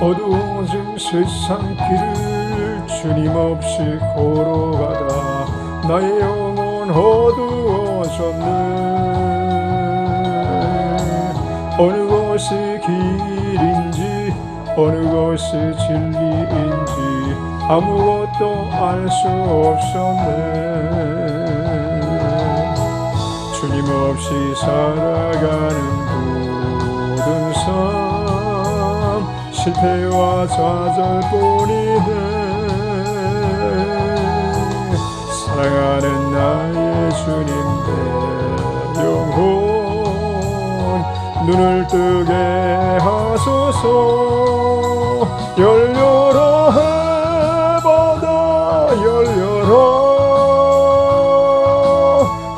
어두워진 세상 길을 주님 없이 걸어가다 나의 영혼 어두워졌네. 어느 것이 길인지 어느 것이 진리인지 아무것도 알 수 없었네. 주님 없이 살아가는 실패와 좌절뿐이네. 사랑하는 나의 주님 내 영혼 눈을 뜨게 하소서. 열려라 해바다. 열려라.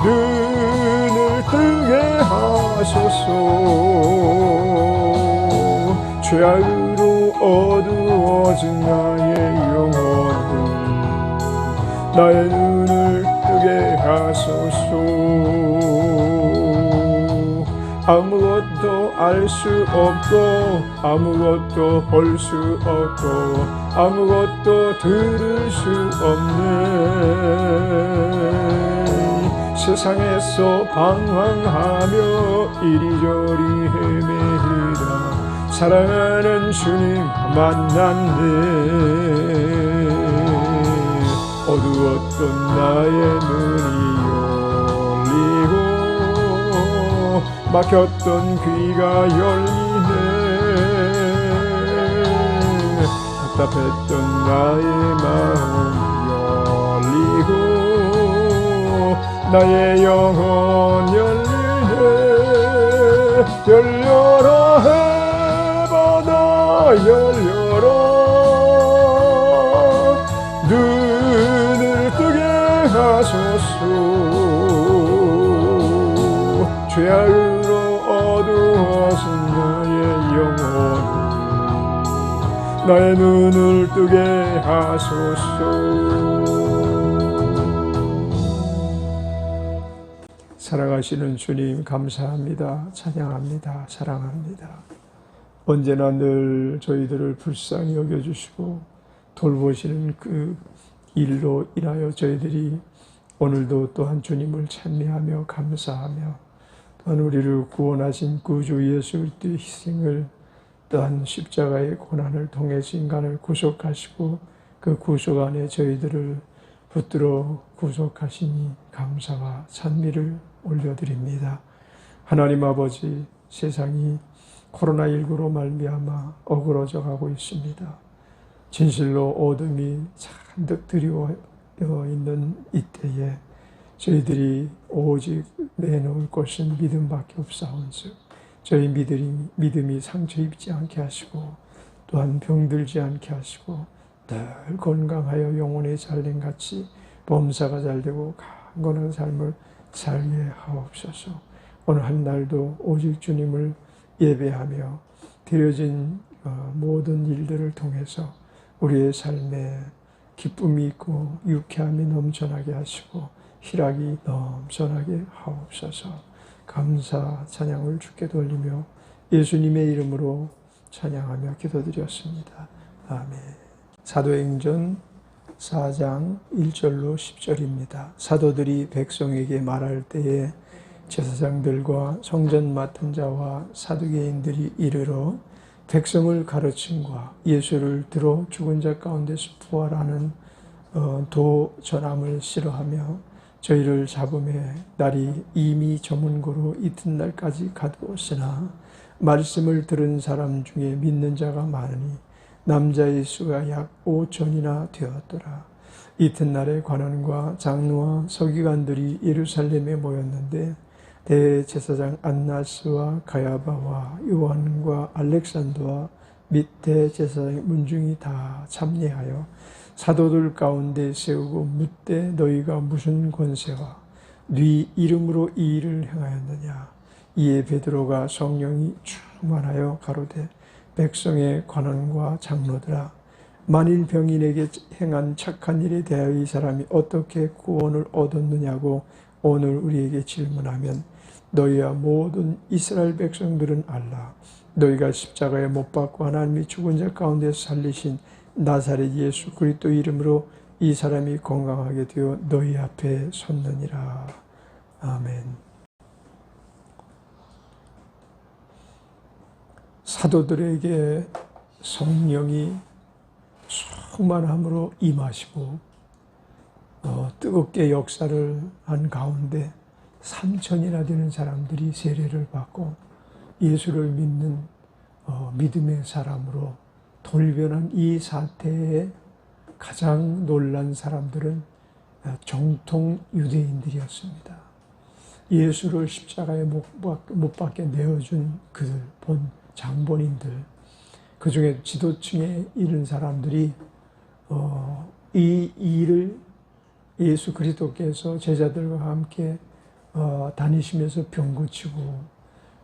눈을 뜨게 하소서. 죄악으로 어두워진 나의 영혼을 나의 눈을 뜨게 하소서. 아무것도 알 수 없고 아무것도 볼 수 없고 아무것도 들을 수 없네. 세상에서 방황하며 이리저리 헤매리다 사랑하는 주님 만났네. 어두웠던 나의 눈이 열리고 막혔던 귀가 열리네. 답답했던 나의 마음 열리고 나의 영혼 열리네. 열려라 열려라. 눈을 뜨게 하소서. 죄악으로 어두워진 나의 영혼을 나의 눈을 뜨게 하소서. 살아가시는 주님 감사합니다. 찬양합니다. 사랑합니다 언제나 늘 저희들을 불쌍히 여겨주시고 돌보시는 그 일로 인하여 저희들이 오늘도 또한 주님을 찬미하며 감사하며 또한 우리를 구원하신 구주 예수 그리스도의 희생을 또한 십자가의 고난을 통해서 인간을 구속하시고 그 구속 안에 저희들을 붙들어 구속하시니 감사와 찬미를 올려드립니다. 하나님 아버지 세상이 코로나19로 말미암아 어그러져 가고 있습니다. 진실로 어둠이 잔뜩 드리워 있는 이때에 저희들이 오직 내놓을 것은 믿음밖에 없사온즉 저희 믿음이, 믿음이 상처 입지 않게 하시고 또한 병들지 않게 하시고 늘 건강하여 영혼의 잘됨같이 범사가 잘되고 강건한 삶을 살게 하옵소서 오늘 한 날도 오직 주님을 예배하며 드려진 어, 모든 일들을 통해서 우리의 삶에 기쁨이 있고 유쾌함이 넘쳐나게 하시고 희락이 넘쳐나게 하옵소서 감사 찬양을 주께 돌리며 예수님의 이름으로 찬양하며 기도드렸습니다. 아멘 사도행전 4장 1절로 10절입니다. 사도들이 백성에게 말할 때에 제사장들과 성전 맡은 자와 사두개인들이 이르러 백성을 가르침과 예수를 들어 죽은 자 가운데서 부활하는 어, 도 전함을 싫어하며 저희를 잡음에 날이 이미 저문고로 이튿날까지 가두었으나 말씀을 들은 사람 중에 믿는 자가 많으니 남자의 수가 약 5천이나 되었더라. 이튿날에 관원과 장로와 서기관들이 예루살렘에 모였는데 대제사장 안나스와 가야바와 요한과 알렉산더와 및 대제사장 문중이 다 참여하여 사도들 가운데 세우고 묻되 너희가 무슨 권세와 네 이름으로 이 일을 행하였느냐? 이에 베드로가 성령이 충만하여 가로되 백성의 관원과 장로들아 만일 병인에게 행한 착한 일에 대하여 이 사람이 어떻게 구원을 얻었느냐고 오늘 우리에게 질문하면 너희와 모든 이스라엘 백성들은 알라 너희가 십자가에 못 박고 하나님이 죽은 자 가운데서 살리신 나사렛 예수 그리스도 이름으로 이 사람이 건강하게 되어 너희 앞에 섰느니라. 아멘. 사도들에게 성령이 충만함으로 임하시고 어, 뜨겁게 역사를 한 가운데 3천이나 되는 사람들이 세례를 받고 예수를 믿는 어, 믿음의 사람으로 돌변한 이 사태에 가장 놀란 사람들은 어, 정통 유대인들이었습니다. 예수를 십자가에 못, 못 박게 내어준 그들, 본 장본인들, 그 중에 지도층에 이른 사람들이 어, 이 일을 예수 그리스도께서 제자들과 함께 어, 다니시면서 병 고치고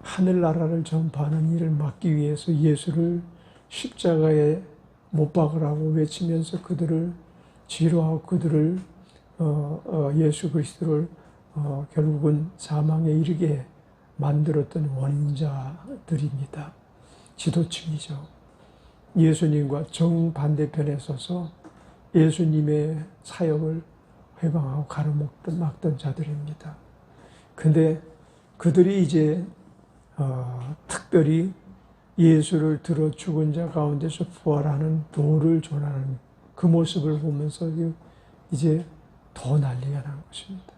하늘나라를 전파하는 일을 막기 위해서 예수를 십자가에 못 박으라고 외치면서 그들을 지로하고 그들을 어, 어, 예수 그리스도를 어, 결국은 사망에 이르게 만들었던 원인자들입니다. 지도층이죠. 예수님과 정반대편에 서서 예수님의 사역을 회방하고 가로막던 막던 자들입니다. 근데 그들이 이제 어, 특별히 예수를 들어 죽은 자 가운데서 부활하는 도를 전하는 그 모습을 보면서 이제 더 난리가 난 것입니다.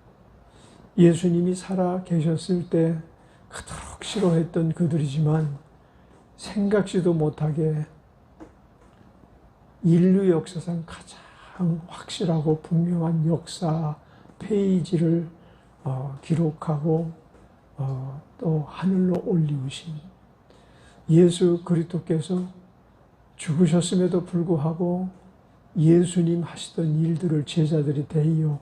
예수님이 살아 계셨을 때 그토록 싫어했던 그들이지만 생각지도 못하게 인류 역사상 가장 확실하고 분명한 역사 페이지를 어, 기록하고 어, 또 하늘로 올리우신 예수 그리스도께서 죽으셨음에도 불구하고 예수님 하시던 일들을 제자들이 대이어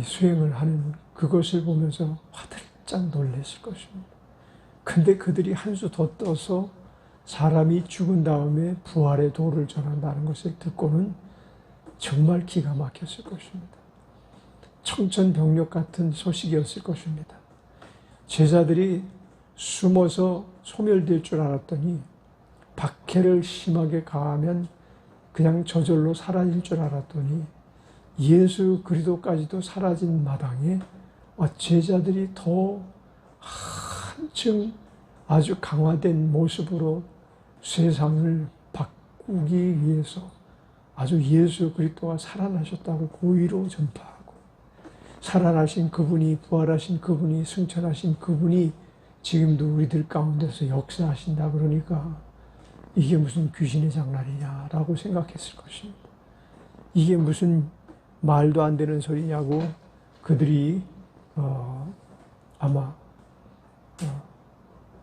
수행을 하는 그것을 보면서 화들짝 놀랐을 것입니다. 근데 그들이 한 수 더 떠서 사람이 죽은 다음에 부활의 도를 전한다는 것을 듣고는 정말 기가 막혔을 것입니다. 청천벽력 같은 소식이었을 것입니다. 제자들이 숨어서 소멸될 줄 알았더니 박해를 심하게 가하면 그냥 저절로 사라질 줄 알았더니 예수 그리스도까지도 사라진 마당에 제자들이 더 한층 아주 강화된 모습으로 세상을 바꾸기 위해서 아주 예수 그리스도가 살아나셨다고 고의로 전파하고 살아나신 그분이 부활하신 그분이 승천하신 그분이 지금도 우리들 가운데서 역사하신다 그러니까 이게 무슨 귀신의 장난이냐라고 생각했을 것입니다. 이게 무슨 말도 안 되는 소리냐고 그들이 어, 아마 어,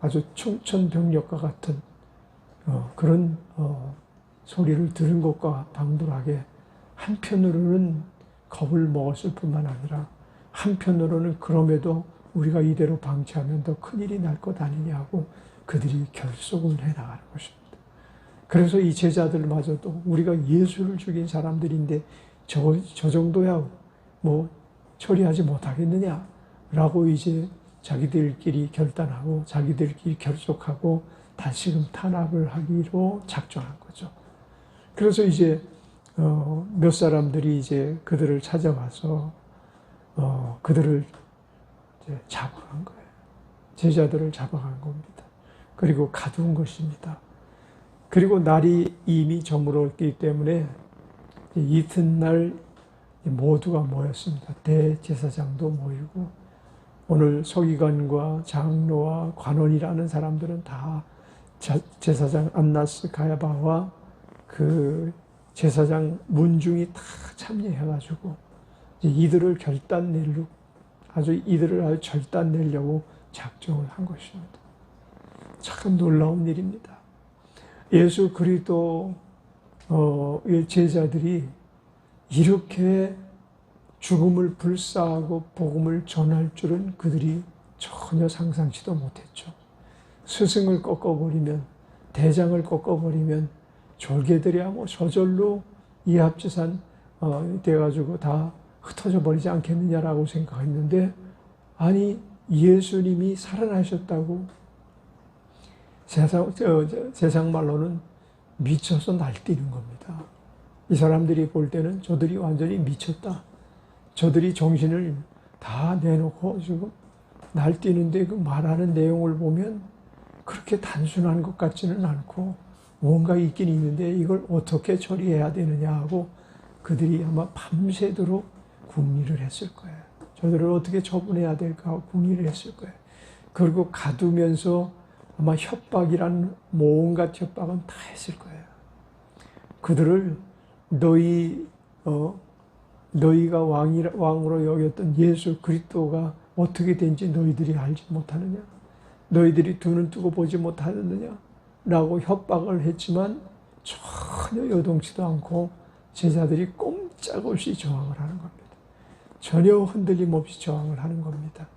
아주 청천벽력과 같은 어, 그런 어, 소리를 들은 것과 방불하게 한편으로는 겁을 먹었을 뿐만 아니라 한편으로는 그럼에도 우리가 이대로 방치하면 더 큰일이 날 것 아니냐고 그들이 결속을 해나가는 것입니다. 그래서 이 제자들마저도 우리가 예수를 죽인 사람들인데 저, 저 정도야 뭐 처리하지 못하겠느냐라고 이제 자기들끼리 결단하고 자기들끼리 결속하고 다시금 탄압을 하기로 작정한 거죠. 그래서 이제 어, 몇 사람들이 이제 그들을 찾아와서 어, 그들을 이제 잡아간 거예요. 제자들을 잡아간 겁니다. 그리고 가둔 것입니다. 그리고 날이 이미 저물었기 때문에 이튿날 모두가 모였습니다. 대제사장도 모이고 오늘 서기관과 장로와 관원이라는 사람들은 다 제사장 안나스 가야바와 그 제사장 문중이 다 참여해가지고 이들을 결단 내려 아주 이들을 아주 절단 내려고 작정을 한 것입니다. 참 놀라운 일입니다. 예수 그리스도 어, 제자들이 이렇게 죽음을 불사하고 복음을 전할 줄은 그들이 전혀 상상치도 못했죠. 스승을 꺾어버리면 대장을 꺾어버리면 졸개들이야 뭐 저절로 이합지산 어, 돼가지고 다 흩어져 버리지 않겠느냐라고 생각했는데 아니 예수님이 살아나셨다고 세상, 저, 저, 세상 말로는 미쳐서 날뛰는 겁니다. 이 사람들이 볼 때는 저들이 완전히 미쳤다. 저들이 정신을 다 내놓고 지금 날뛰는데 그 말하는 내용을 보면 그렇게 단순한 것 같지는 않고 뭔가 있긴 있는데 이걸 어떻게 처리해야 되느냐 하고 그들이 아마 밤새도록 궁리를 했을 거예요. 저들을 어떻게 처분해야 될까 궁리를 했을 거예요. 그리고 가두면서 아마 협박이란 온갖 협박은 다 했을 거예요. 그들을 너희 어 너희가 왕이 왕으로 여겼던 예수 그리스도가 어떻게 된지 너희들이 알지 못하느냐? 너희들이 두눈 뜨고 보지 못하느냐? 라고 협박을 했지만 전혀 요동치도 않고 제자들이 꼼짝없이 저항을 하는 겁니다. 전혀 흔들림 없이 저항을 하는 겁니다.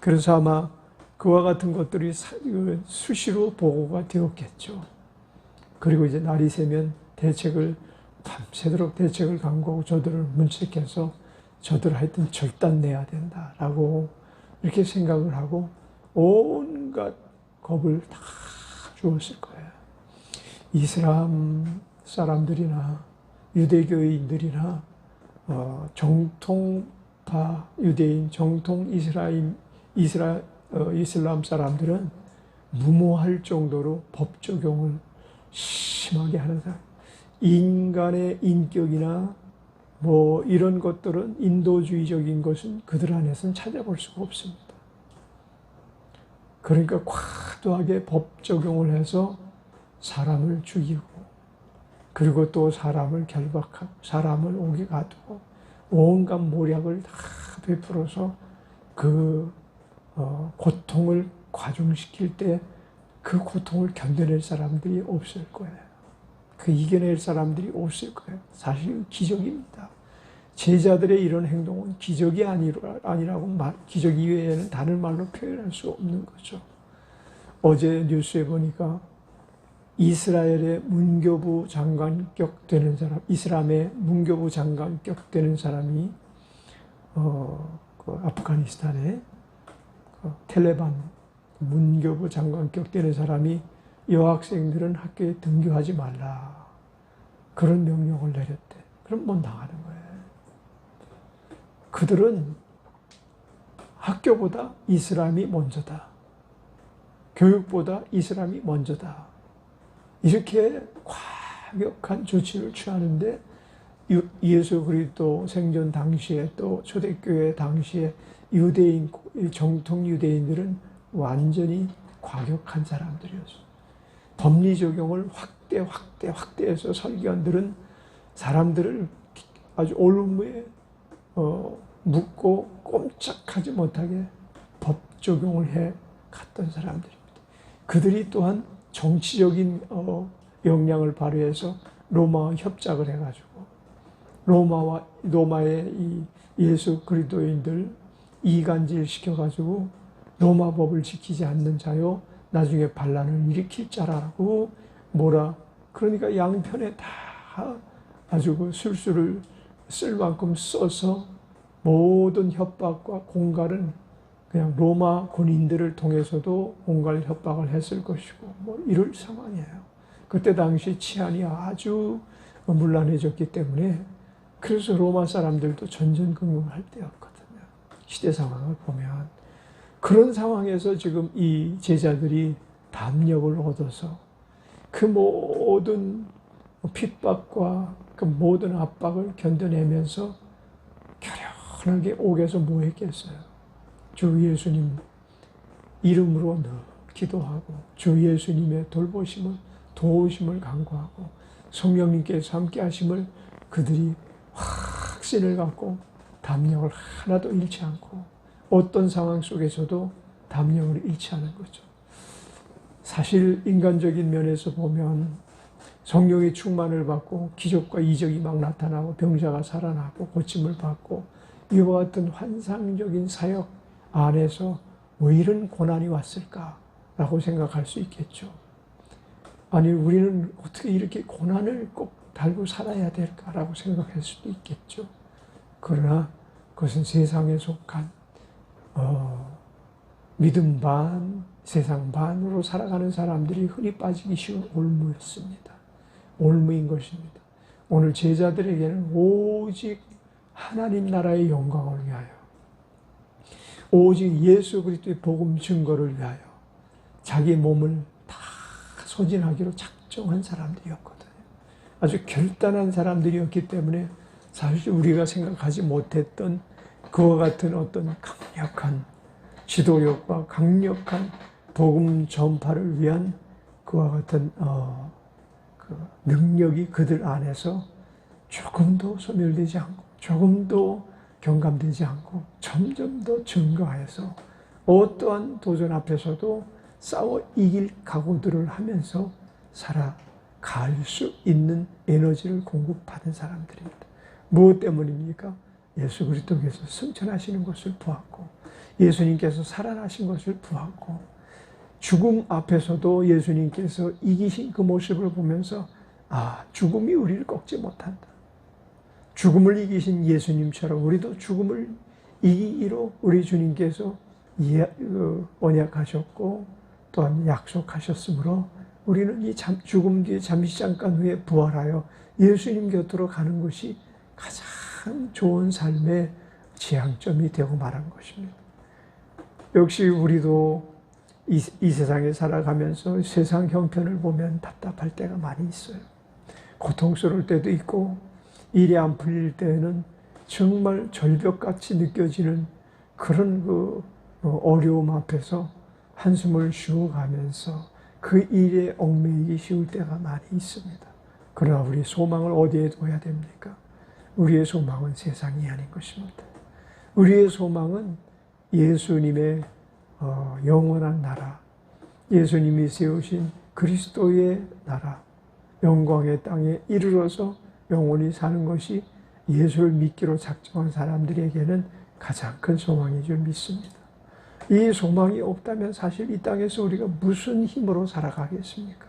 그래서 아마 그와 같은 것들이 그 수시로 보고가 되었겠죠. 그리고 이제 날이 새면 대책을 밤새도록 대책을 강구하고 저들을 문책해서 저들 하여튼 절단 내야 된다라고 이렇게 생각을 하고 온갖 겁을 다 주었을 거예요. 이슬람 사람들이나 유대교인들이나 어, 정통파 유대인, 정통 이스라임, 이스라, 어, 이슬람 사람들은 무모할 정도로 법 적용을 심하게 하는 사람. 인간의 인격이나 뭐 이런 것들은 인도주의적인 것은 그들 안에서는 찾아볼 수가 없습니다. 그러니까 과도하게 법 적용을 해서 사람을 죽이고 그리고 또 사람을 결박하고 사람을 오게 가두고 온갖 모략을 다 베풀어서 그 어, 고통을 과중시킬 때 그 고통을 견뎌낼 사람들이 없을 거예요. 그 이겨낼 사람들이 없을 거예요. 사실 기적입니다. 제자들의 이런 행동은 기적이 아니라고 말, 기적 이외에는 다른 말로 표현할 수 없는 거죠. 어제 뉴스에 보니까 이스라엘의 문교부 장관격 되는 사람, 이슬람의 문교부 장관격 되는 사람이 어, 그 아프가니스탄의 그 텔레반 문교부 장관격 되는 사람이 여학생들은 학교에 등교하지 말라 그런 명령을 내렸대. 그럼 못 나가는 거예요. 그들은 학교보다 이슬람이 먼저다. 교육보다 이슬람이 먼저다. 이렇게 과격한 조치를 취하는데 예수 그리스도 생전 당시에 또 초대교회 당시에 유대인 정통 유대인들은 완전히 과격한 사람들이었어. 법리 적용을 확대 확대 확대해서 설교한들은 사람들을 아주 올무에 어, 묻고 꼼짝하지 못하게 법 적용을 해 갔던 사람들입니다. 그들이 또한 정치적인 어, 역량을 발휘해서 로마와 협작을 해가지고 로마와 로마의 이 예수 그리스도인들 이간질 시켜가지고 로마 법을 지키지 않는 자요 나중에 반란을 일으킬 자라고 뭐라 그러니까 양편에 다 아주 그 술수를 쓸 만큼 써서 모든 협박과 공갈은 그냥 로마 군인들을 통해서도 공갈 협박을 했을 것이고 뭐 이럴 상황이에요. 그때 당시 치안이 아주 문란해졌기 때문에 그래서 로마 사람들도 전전긍긍할 때였거든요. 시대 상황을 보면 그런 상황에서 지금 이 제자들이 담력을 얻어서 그 모든 핍박과 그 모든 압박을 견뎌내면서 결연하게 옥에서 뭐 했겠어요? 주 예수님 이름으로 늘 기도하고 주 예수님의 돌보심을 도우심을 간구하고 성령님께서 함께 하심을 그들이 확신을 갖고 담력을 하나도 잃지 않고 어떤 상황 속에서도 담력을 잃지 않은 거죠. 사실 인간적인 면에서 보면 성령의 충만을 받고 기적과 이적이 막 나타나고 병자가 살아나고 고침을 받고 이와 같은 환상적인 사역 안에서 왜 이런 고난이 왔을까라고 생각할 수 있겠죠. 아니 우리는 어떻게 이렇게 고난을 꼭 달고 살아야 될까라고 생각할 수도 있겠죠. 그러나 그것은 세상에 속한 어, 믿음 반, 세상 반으로 살아가는 사람들이 흔히 빠지기 쉬운 올무였습니다. 올무인 것입니다. 오늘 제자들에게는 오직 하나님 나라의 영광을 위하여 오직 예수 그리스도의 복음 증거를 위하여 자기 몸을 다 소진하기로 작정한 사람들이었거든요. 아주 결단한 사람들이었기 때문에 사실 우리가 생각하지 못했던 그와 같은 어떤 강력한 지도력과 강력한 복음 전파를 위한 그와 같은 어, 그 능력이 그들 안에서 조금도 소멸되지 않고 조금도 경감되지 않고 점점 더 증가해서 어떠한 도전 앞에서도 싸워 이길 각오들을 하면서 살아갈 수 있는 에너지를 공급받은 사람들입니다. 무엇 때문입니까? 예수 그리스도께서 승천하시는 것을 보았고 예수님께서 살아나신 것을 보았고 죽음 앞에서도 예수님께서 이기신 그 모습을 보면서 아 죽음이 우리를 꺾지 못한다. 죽음을 이기신 예수님처럼 우리도 죽음을 이기기로 우리 주님께서 예, 그 언약하셨고 또한 약속하셨으므로 우리는 이 잠, 죽음 뒤에 잠시 잠깐 후에 부활하여 예수님 곁으로 가는 것이 가장 좋은 삶의 지향점이 되고 말한 것입니다. 역시 우리도 이, 이 세상에 살아가면서 세상 형편을 보면 답답할 때가 많이 있어요. 고통스러울 때도 있고 일이 안 풀릴 때에는 정말 절벽같이 느껴지는 그런 그 어, 어려움 앞에서 한숨을 쉬어가면서 그 일에 얽매이기 쉬울 때가 많이 있습니다. 그러나 우리 소망을 어디에 둬야 됩니까? 우리의 소망은 세상이 아닌 것입니다. 우리의 소망은 예수님의 어, 영원한 나라, 예수님이 세우신 그리스도의 나라, 영광의 땅에 이르러서 영원히 사는 것이 예수를 믿기로 작정한 사람들에게는 가장 큰 소망인 줄 믿습니다. 이 소망이 없다면 사실 이 땅에서 우리가 무슨 힘으로 살아가겠습니까?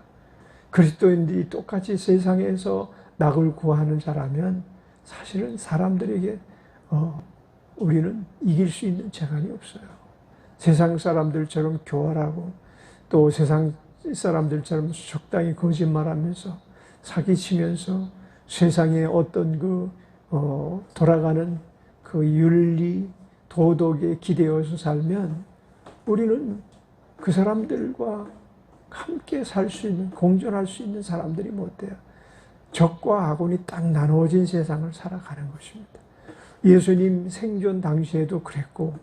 그리스도인들이 똑같이 세상에서 낙을 구하는 자라면 사실은 사람들에게 어, 우리는 이길 수 있는 재간이 없어요. 세상 사람들처럼 교활하고 또 세상 사람들처럼 적당히 거짓말하면서 사기치면서 세상의 어떤 그 어, 돌아가는 그 윤리 도덕에 기대어서 살면 우리는 그 사람들과 함께 살 수 있는 공존할 수 있는 사람들이 못 돼요. 적과 악원이 딱 나누어진 세상을 살아가는 것입니다. 예수님 생존 당시에도 그랬고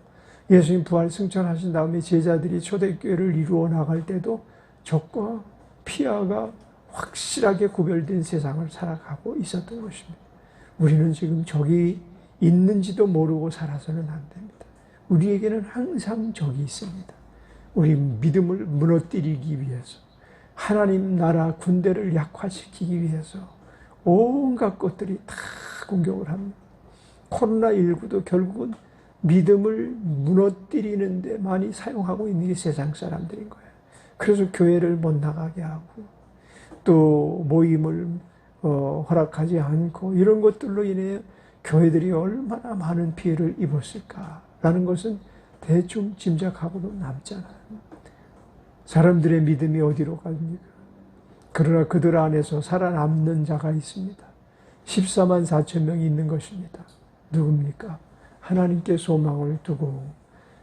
예수님 부활 승천하신 다음에 제자들이 초대교회를 이루어 나갈 때도 적과 피아가 확실하게 구별된 세상을 살아가고 있었던 것입니다. 우리는 지금 적이 있는지도 모르고 살아서는 안 됩니다. 우리에게는 항상 적이 있습니다. 우리 믿음을 무너뜨리기 위해서 하나님 나라 군대를 약화시키기 위해서 온갖 것들이 다 공격을 합니다. 코로나19도 결국은 믿음을 무너뜨리는 데 많이 사용하고 있는 게 세상 사람들인 거예요. 그래서 교회를 못 나가게 하고 또 모임을 어, 허락하지 않고 이런 것들로 인해 교회들이 얼마나 많은 피해를 입었을까라는 것은 대충 짐작하고도 남잖아요. 사람들의 믿음이 어디로 갑니까? 그러나 그들 안에서 살아남는 자가 있습니다. 14만 4천 명이 있는 것입니다. 누굽니까? 하나님께 소망을 두고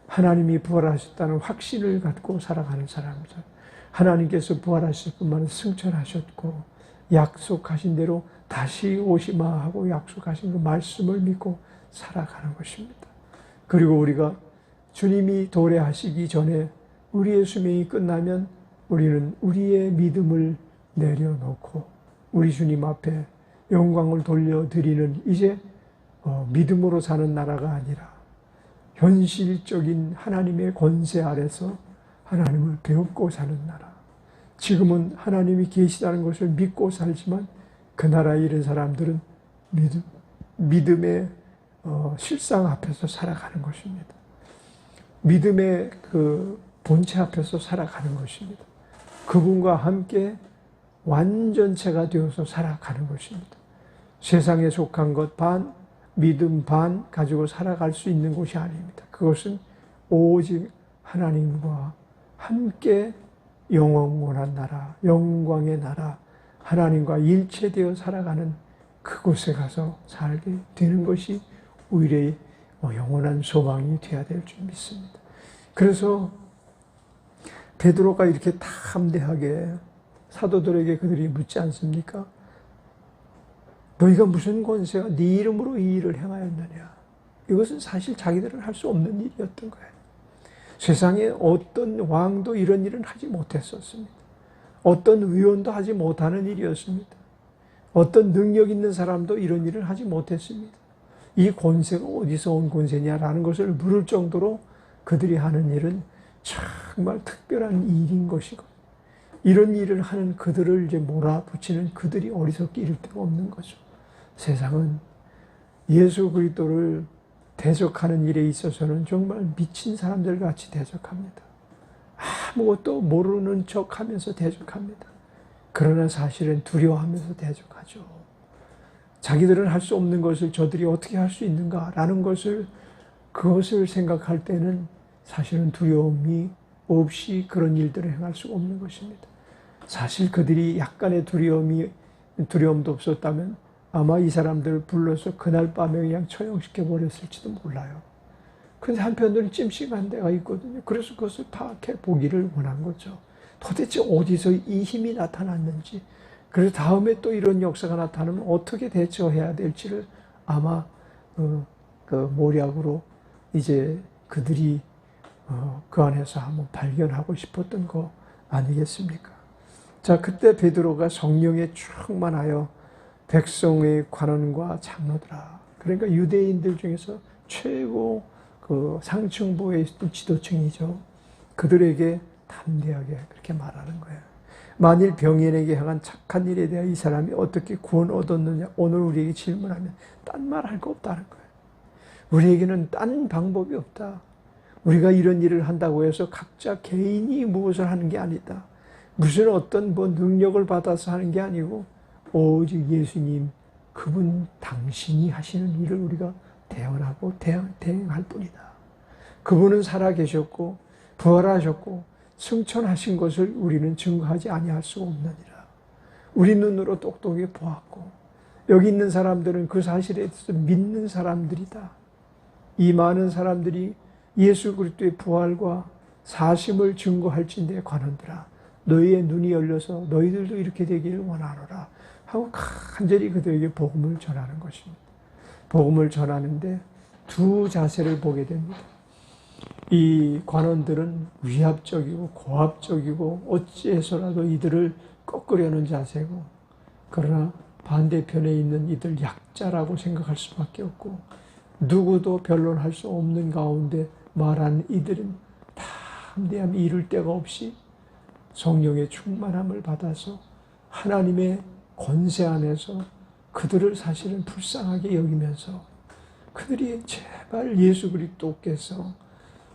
하나님이 부활하셨다는 확신을 갖고 살아가는 사람들. 하나님께서 부활하실 뿐만 승천하셨고 약속하신 대로 다시 오시마 하고 약속하신 그 말씀을 믿고 살아가는 것입니다. 그리고 우리가 주님이 도래하시기 전에 우리의 수명이 끝나면 우리는 우리의 믿음을 내려놓고 우리 주님 앞에 영광을 돌려드리는 이제 어, 믿음으로 사는 나라가 아니라 현실적인 하나님의 권세 아래서 하나님을 배웁고 사는 나라. 지금은 하나님이 계시다는 것을 믿고 살지만 그 나라에 이른 사람들은 믿음, 믿음의 어, 실상 앞에서 살아가는 것입니다. 믿음의 그 본체 앞에서 살아가는 것입니다. 그분과 함께 완전체가 되어서 살아가는 것입니다. 세상에 속한 것 반, 믿음 반 가지고 살아갈 수 있는 곳이 아닙니다. 그것은 오직 하나님과 함께 영원한 나라, 영광의 나라, 하나님과 일체되어 살아가는 그곳에 가서 살게 되는 것이 우리의 영원한 소망이 되어야 될 줄 믿습니다. 그래서 베드로가 이렇게 담대하게 사도들에게 그들이 묻지 않습니까? 너희가 무슨 권세가 네 이름으로 이 일을 행하였느냐? 이것은 사실 자기들은 할 수 없는 일이었던 거예요. 세상에 어떤 왕도 이런 일은 하지 못했었습니다. 어떤 위원도 하지 못하는 일이었습니다. 어떤 능력 있는 사람도 이런 일을 하지 못했습니다. 이 권세가 어디서 온 권세냐라는 것을 물을 정도로 그들이 하는 일은 정말 특별한 일인 것이고 이런 일을 하는 그들을 이제 몰아붙이는 그들이 어리석기 이를 데가 없는 거죠. 세상은 예수 그리스도를 대적하는 일에 있어서는 정말 미친 사람들 같이 대적합니다. 아무것도 모르는 척 하면서 대적합니다. 그러나 사실은 두려워하면서 대적하죠. 자기들은 할 수 없는 것을 저들이 어떻게 할 수 있는가라는 것을 그것을 생각할 때는 사실은 두려움이 없이 그런 일들을 행할 수 없는 것입니다. 사실 그들이 약간의 두려움이 두려움도 없었다면 아마 이 사람들을 불러서 그날 밤에 그냥 처형시켜 버렸을지도 몰라요. 근데 한편으로는 찜찜한 데가 있거든요. 그래서 그것을 파악해 보기를 원한 거죠. 도대체 어디서 이 힘이 나타났는지, 그래서 다음에 또 이런 역사가 나타나면 어떻게 대처해야 될지를 아마 어, 그 모략으로 이제 그들이 어, 그 안에서 한번 발견하고 싶었던 거 아니겠습니까? 자, 그때 베드로가 성령에 충만하여 백성의 관원과 장로들아. 그러니까 유대인들 중에서 최고 그 상층부에 있던 지도층이죠. 그들에게 담대하게 그렇게 말하는 거예요. 만일 병인에게 향한 착한 일에 대해 이 사람이 어떻게 구원 얻었느냐 오늘 우리에게 질문하면 딴 말 할 거 없다는 거예요. 우리에게는 딴 방법이 없다. 우리가 이런 일을 한다고 해서 각자 개인이 무엇을 하는 게 아니다. 무슨 어떤 뭐 능력을 받아서 하는 게 아니고 오직 예수님 그분 당신이 하시는 일을 우리가 대언하고 대행할 뿐이다. 그분은 살아 계셨고 부활하셨고 승천하신 것을 우리는 증거하지 아니할 수 없느니라. 우리 눈으로 똑똑히 보았고 여기 있는 사람들은 그 사실에 대해서 믿는 사람들이다. 이 많은 사람들이 예수 그리스도의 부활과 사심을 증거할진대 관원들아 너희의 눈이 열려서 너희들도 이렇게 되기를 원하노라 하고 간절히 그들에게 복음을 전하는 것입니다. 복음을 전하는데 두 자세를 보게 됩니다. 이 관원들은 위압적이고 고압적이고 어찌해서라도 이들을 꺾으려는 자세고 그러나 반대편에 있는 이들 약자라고 생각할 수밖에 없고 누구도 변론할 수 없는 가운데 말한 이들은 담대함 이룰 데가 없이 성령의 충만함을 받아서 하나님의 권세 안에서 그들을 사실은 불쌍하게 여기면서 그들이 제발 예수 그리스도께서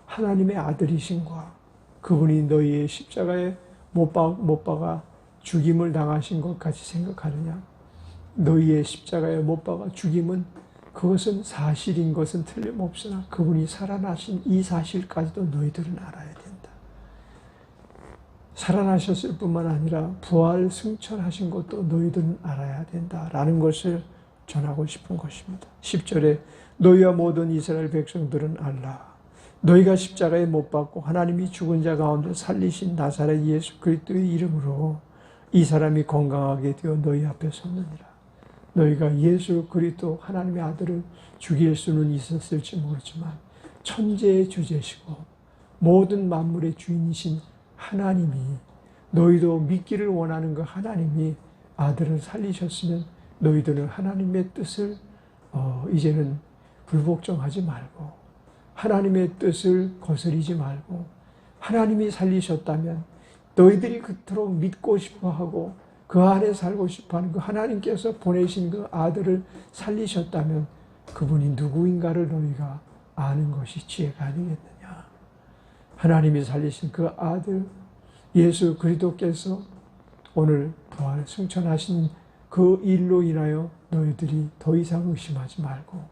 하나님의 아들이신과 그분이 너희의 십자가에 못, 박아 죽임을 당하신 것 같이 생각하느냐? 너희의 십자가에 못 박아 죽임은 그것은 사실인 것은 틀림없으나 그분이 살아나신 이 사실까지도 너희들은 알아야 된다. 살아나셨을 뿐만 아니라 부활 승천하신 것도 너희들은 알아야 된다라는 것을 전하고 싶은 것입니다. 10절에 너희와 모든 이스라엘 백성들은 알라. 너희가 십자가에 못 박고 하나님이 죽은 자 가운데 살리신 나사렛 예수 그리스도의 이름으로 이 사람이 건강하게 되어 너희 앞에 섰느니라. 너희가 예수 그리스도 하나님의 아들을 죽일 수는 있었을지 모르지만 천재의 주제시고 모든 만물의 주인이신 하나님이 너희도 믿기를 원하는 그 하나님이 아들을 살리셨으면 너희들은 하나님의 뜻을 어, 이제는 불복종하지 말고 하나님의 뜻을 거스리지 말고 하나님이 살리셨다면 너희들이 그토록 믿고 싶어하고 그 안에 살고 싶어하는 그 하나님께서 보내신 그 아들을 살리셨다면 그분이 누구인가를 너희가 아는 것이 지혜가 아니겠느냐. 하나님이 살리신 그 아들 예수 그리스도께서 오늘 부활 승천하신 그 일로 인하여 너희들이 더 이상 의심하지 말고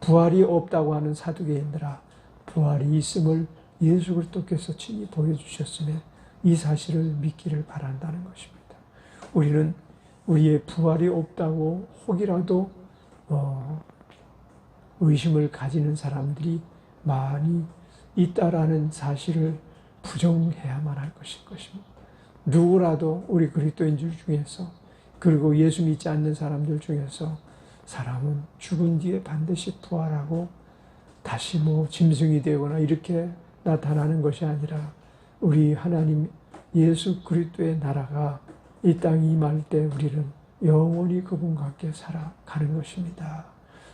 부활이 없다고 하는 사두개인들아 부활이 있음을 예수 그리스도께서 친히 보여주셨음에 이 사실을 믿기를 바란다는 것입니다. 우리는 우리의 부활이 없다고 혹이라도 어, 의심을 가지는 사람들이 많이 있다라는 사실을 부정해야만 할 것일 것입니다. 누구라도 우리 그리스도인들 중에서 그리고 예수 믿지 않는 사람들 중에서 사람은 죽은 뒤에 반드시 부활하고 다시 뭐 짐승이 되거나 이렇게 나타나는 것이 아니라 우리 하나님 예수 그리스도의 나라가 이 땅에 임할 때 우리는 영원히 그분과 함께 살아가는 것입니다.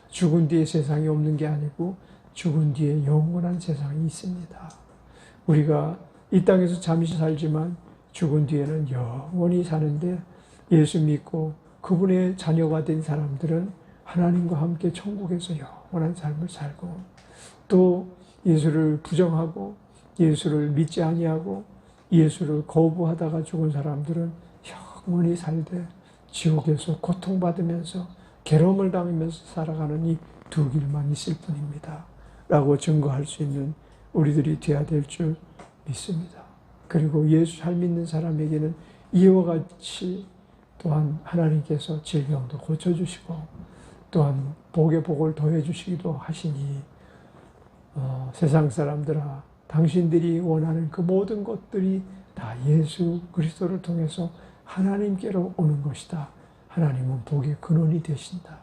죽은 뒤에 세상이 없는 게 아니고 죽은 뒤에 영원한 세상이 있습니다. 우리가 이 땅에서 잠시 살지만 죽은 뒤에는 영원히 사는데 예수 믿고 그분의 자녀가 된 사람들은 하나님과 함께 천국에서 영원한 삶을 살고 또 예수를 부정하고 예수를 믿지 아니하고 예수를 거부하다가 죽은 사람들은 영원히 살되 지옥에서 고통받으면서 괴로움을 당하면서 살아가는 이 두 길만 있을 뿐입니다. 라고 증거할 수 있는 우리들이 되어야 될 줄 믿습니다. 그리고 예수 잘 믿는 사람에게는 이와 같이 또한 하나님께서 질병도 고쳐주시고 또한 복의 복을 더해주시기도 하시니 어, 세상 사람들아 당신들이 원하는 그 모든 것들이 다 예수 그리스도를 통해서 하나님께로 오는 것이다. 하나님은 복의 근원이 되신다.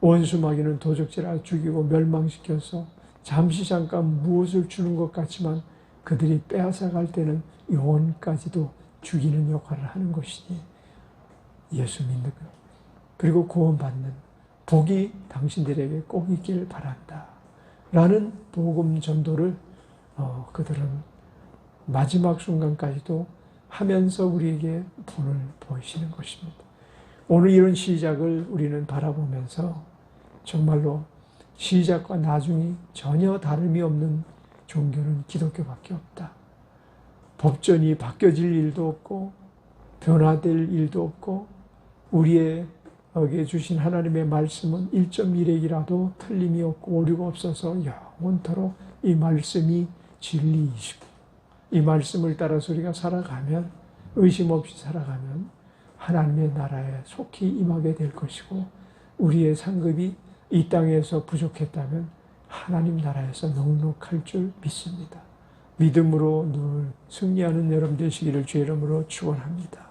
원수 마귀는 도적질하 죽이고 멸망시켜서 잠시 잠깐 무엇을 주는 것 같지만 그들이 빼앗아갈 때는 영혼까지도 죽이는 역할을 하는 것이니 예수 믿는 것 그리고 구원받는 복이 당신들에게 꼭 있기를 바란다. 라는 복음 전도를 어, 그들은 마지막 순간까지도 하면서 우리에게 본을 보이시는 것입니다. 오늘 이런 시작을 우리는 바라보면서 정말로 시작과 나중이 전혀 다름이 없는 종교는 기독교밖에 없다. 법전이 바뀌어질 일도 없고 변화될 일도 없고 우리에게 주신 하나님의 말씀은 1.1핵이라도 틀림이 없고 오류가 없어서 영원토록 이 말씀이 진리이시고 이 말씀을 따라서 우리가 살아가면 의심 없이 살아가면 하나님의 나라에 속히 임하게 될 것이고 우리의 상급이 이 땅에서 부족했다면 하나님 나라에서 넉넉할 줄 믿습니다. 믿음으로 늘 승리하는 여러분 되시기를 주의 이름으로 축원합니다.